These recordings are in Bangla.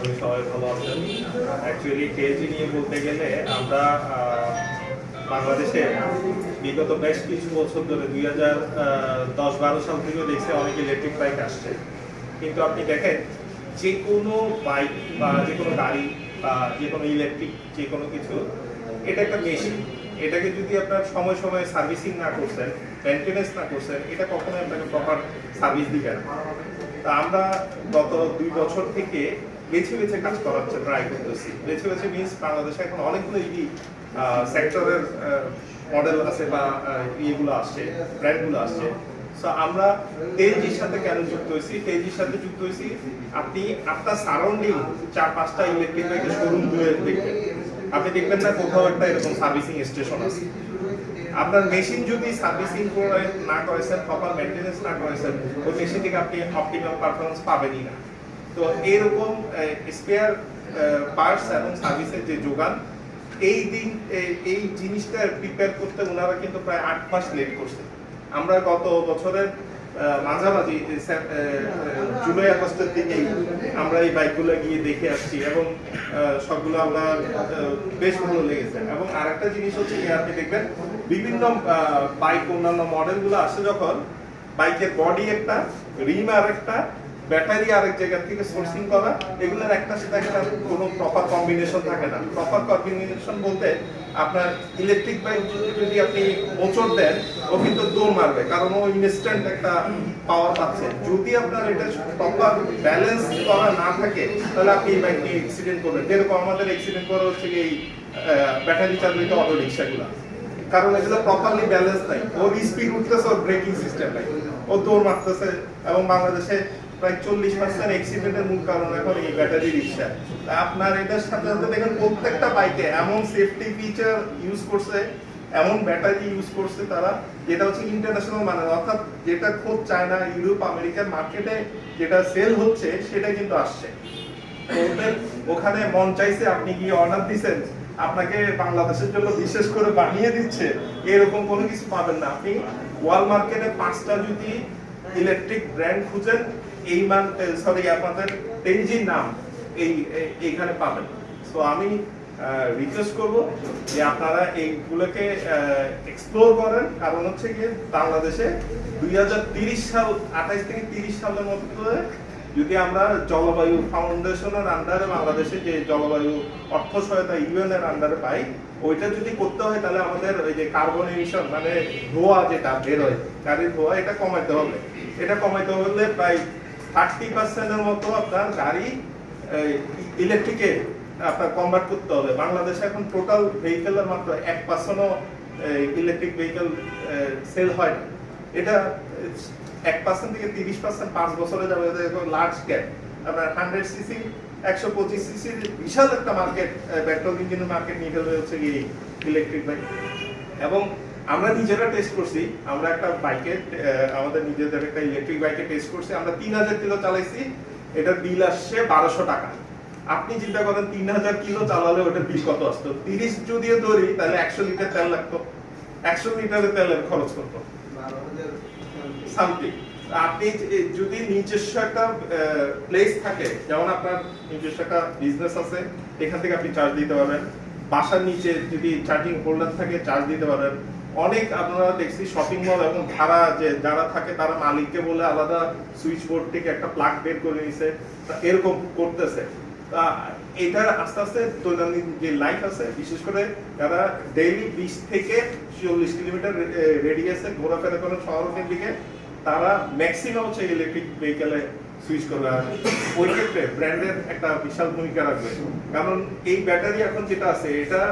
করি সবাই ভালো আছেন অ্যাকচুয়ালি কেজি নিয়ে বলতে গেলে আমরা বাংলাদেশে বিগত বেশ কিছু বছর ধরে, দুই হাজার দশ বারো সাল থেকে দেখছি অনেক ইলেকট্রিক বাইক আসছে। কিন্তু আপনি দেখেন, যে কোনো বাইক বা যে কোনো গাড়ি বা যে কোনো ইলেকট্রিক যে কোনো কিছু, এটা একটা মেশিন এটাকে যদি আপনার সময় সময় সার্ভিসিং না করছেন মেনটেনেন্স না করছেন, এটা কখনোই আপনাকে প্রপার সার্ভিস দিবে না। তা আমরা গত দুই বছর থেকে বেছে বেছে কাজ করার ট্রাই করতেছি। বেছে বেছে মিনস বাংলাদেশে এখন অনেকগুলো ইভি সেক্টরের মডেল আছে বা ইয়েগুলো আসছে ব্র্যান্ডগুলো আসছে। আমরা তেলজির সাথে কেন যুক্ত হয়েছি? তেলজির সাথে যুক্ত হয়েছি। আপনি, আপনার সারাউন্ডিং চার পাঁচটা ইলেকট্রিক শোরুম ঘুরে দেখবেন আপনি দেখবেন না কোথাও একটা এরকম সার্ভিসিং স্টেশন আছে। আপনার মেশিন যদি সার্ভিসিং করে না করেছেন প্রপার মেনটেনেন্স না করেছেন, ওই মেশিন থেকে আপনি অপটিমাম পারফরমেন্স পাবেনই না। তো এরকম স্পেয়ার পার্টস এবং সার্ভিসের যে যোগান, এই দিন এই- জিনিসটা প্রিপেয়ার করতে ওনারা কিন্তু প্রায় আট মাস লেট করছে। আমরা গত বছরের মাঝামাঝি জুলাই, আগস্টের দিকেই আমরা এই বাইকগুলো গিয়ে দেখে আসছি এবং সবগুলো আমরা বেশ ভালো লেগেছে। এবং আরেকটা জিনিস হচ্ছে কি, আপনি দেখবেন, বিভিন্ন বাইক অন্যান্য মডেলগুলো আসে যখন বাইকের বডি একটা রিম আর একটা ব্যাটারি আরেক জায়গা থেকে সোর্সিং করা, এগুলোর একটা সাথে একটা কোনো প্রপার কম্বিনেশন থাকে না। প্রপার কম্বিনেশন বলতে আপনার ইলেকট্রিক বাইক যদি আপনি মোচড় দেন, ও কিন্তু দৌড় মারবে। কারণ ও ইনস্ট্যান্ট একটা পাওয়ার পাচ্ছে। যদি আপনার এটা প্রপার ব্যালেন্স করা না থাকে, তাহলে আপনি এই বাইকটি অ্যাক্সিডেন্ট করবেন। যেরকম আমাদের অ্যাক্সিডেন্ট করা হচ্ছে এই ব্যাটারি চালিত অটো রিক্সাগুলো কারণ এগুলো প্রপারলি ব্যালেন্স নাই। ওর স্পিড উঠতেছে ওর ব্রেকিং সিস্টেম নাই ও দৌড় মারতেছে এবং বাংলাদেশে প্রায় চল্লিশ পার্সেন্ট অ্যাক্সিডেন্টের মূল কারণ এখন এই ব্যাটারি রিক্সা। তা আপনার এটার সাথে সাথে দেখেন, প্রত্যেকটা বাইকে এমন সেফটি ফিচার ইউজ করছে, এমন ব্যাটারি ইউজ করছে তারা, যেটা হচ্ছে ইন্টারন্যাশনাল মানের অর্থাৎ যেটা খোঁজ চায়না ইউরোপ আমেরিকার মার্কেটে যেটা সেল হচ্ছে, সেটা কিন্তু আসছে। ওখানে মন চাইছে আপনি গিয়ে অর্ডার দিছেন, আপনাকে বাংলাদেশের জন্য বিশেষ করে বানিয়ে দিচ্ছে, এরকম কোনো কিছু পাবেন না। আপনি ওয়াল মার্কেটে পাঁচটা যদি ইলেকট্রিক ব্র্যান্ড খুঁজেন এই মান সরি আপনাদের তেনজির নাম এই এইখানে পাবেন। সো আমি রিকোয়েস্ট করব যে আপনারা এইগুলোকে এক্সপ্লোর করেন। কারণ হচ্ছে গিয়ে বাংলাদেশে দুই সাল, আঠাইশ থেকে তিরিশ সালের মধ্যে যদি আমরা জলবায়ু ফাউন্ডেশনের আন্ডারে বাংলাদেশে যে জলবায়ু অর্থ সহায়তা ইউএন এর আন্ডারে পাই, ওইটা যদি করতে হয়, তাহলে আমাদের ওই যে কার্বন এমিশন মানে ধোয়া যেটা বের হয় গাড়ির ধোয়া, এটা কমাইতে হবে। এটা কমাইতে হলে প্রায় থার্টি পার্সেন্টের মতো আপনার গাড়ি ইলেকট্রিকে আপনার কনভার্ট করতে হবে। বাংলাদেশে এখন টোটাল ভেহিকেলের মাত্র এক পার্সেন্টও ইলেকট্রিক ভেহিকেল সেল হয় না। এটা এক পার্সেন্ট থেকে তিরিশ পার্সেন্ট পাঁচ বছরে যাবে লার্জ গ্যাপ আপনার হান্ড্রেড সিসি একশো পঁচিশ সিসির বিশাল একটা মার্কেট পেট্রোল ইঞ্জিনের মার্কেট নিয়ে গেলে হচ্ছে ইলেকট্রিক বাইক এবং আমরা নিজেরা টেস্ট করছি, আমরা একটা বাইকে আমাদের নিজেদের একটা ইলেকট্রিক বাইকে টেস্ট করছি, আমরা তিন হাজার কিলো চালাইছি, এটার বিল আসছে বারোশো টাকা। আপনি চিন্তা করেন, তিন হাজার কিলো চালালে ওটা বিল কত আসতো? তিরিশ যদিও ধরি তাহলে একশো লিটার তেল লাগতো। একশো লিটারের তেলের খরচ করতো। সামথিং আপনি যদি নিজস্ব একটা প্লেস থাকে, যেমন আপনার নিজস্ব একটা বিজনেস আছে, এখান থেকে আপনি চার্জ দিতে পারবেন। বাসার নিচে যদি চার্জিং হোল্ডার থাকে চার্জ দিতে পারবেন। অনেক আপনারা দেখছি শপিং মল এবং ভাড়া যে যারা থাকে তারা মালিককে বলে আলাদা সুইচ বোর্ড থেকে একটা প্লাগ বের করে নিছে। এরকম করতেছে। এটার আস্তে আস্তে দৈনন্দিন যে লাইফ আছে, বিশেষ করে যারা ডেইলি বিশ থেকে চল্লিশ কিলোমিটার রেডিয়াসে ঘোরাফেরা করেন শহরের দিকে তারা ম্যাক্সিমাম হচ্ছে ইলেকট্রিক ভেহিকেলে সুইচ আর ওই ক্ষেত্রে ব্র্যান্ডের একটা বিশাল ভূমিকা রাখবে। কারণ এই ব্যাটারি এখন যেটা আছে, এটা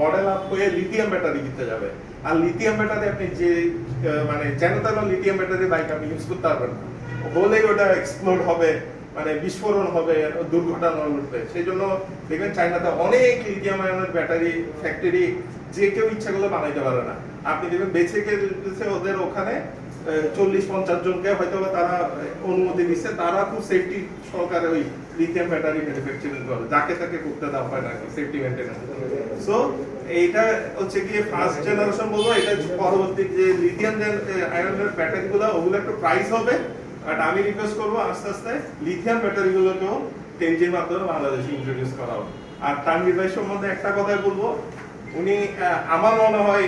মডেল আপ হয়ে লিথিয়াম ব্যাটারি দিতে যাবে। আর লিথিয়াম ব্যাটারি আপনি যে মানে যেন তেন লিথিয়াম ব্যাটারি বাইক আপনি ইউজ করতে পারবেন না। হলেই ওটা এক্সপ্লোর হবে মানে বিস্ফোরণ হবে, দুর্ঘটনা ঘটবে। সেই জন্য দেখবেন চাইনাতে অনেক লিথিয়াম আয়নের ব্যাটারি ফ্যাক্টরি যে কেউ ইচ্ছা করলে বানাইতে পারে না। আপনি দেখবেন বেঁচে গেছে ওদের ওখানে চল্লিশ পঞ্চাশ জনকে হয়তো তারা অনুমতি দিচ্ছে, তারা খুব সেফটি সহকারে ওই লিথিয়াম ব্যাটারি ম্যানুফ্যাকচারিং করে, যাকে তাকে করতে দেওয়া হয় না সেফটি মেনটেন্স সো এইটা হচ্ছে গিয়ে ফার্স্ট জেনারেশন বলব, এটা পরবর্তী যে লিথিয়াম আয়নের ব্যাটারি গুলো, ওগুলো একটু প্রাইস হবে বাট আমি রিকোয়েস্ট করব আস্তে আস্তে লিথিয়াম ব্যাটারি গুলোকেও টেনজির মাধ্যমে বাংলাদেশে ইন্ট্রোডিউস করা হবে আর তানভীর ভাই সম্বন্ধে একটা কথাই বলব, উনি আমার মনে হয়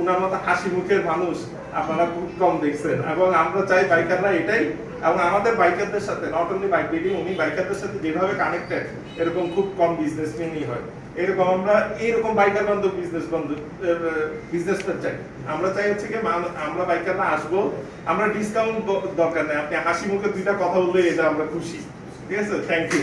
উনার মতো হাসি মুখের মানুষ আপনারা খুব কম দেখছেন। এবং আমরা চাই বাইকাররা এটাই, এবং আমাদের বাইকারদের সাথে নট অনলি বাইক বিডিং উনি বাইকারদের সাথে যেভাবে কানেক্টেড এরকম খুব কম বিজনেস বিজনেসম্যানই হয়। এরকম আমরা এইরকম বাইকার বান্ধব বিজনেস বান্ধব বিজনেসটা চাই। আমরা চাই হচ্ছে কি আমরা বাইকাররা আসব, আমরা ডিসকাউন্ট দরকার নেই। আপনি হাসি মুখে দুইটা কথা বললে এটা আমরা খুশি। ঠিক আছে? Thank you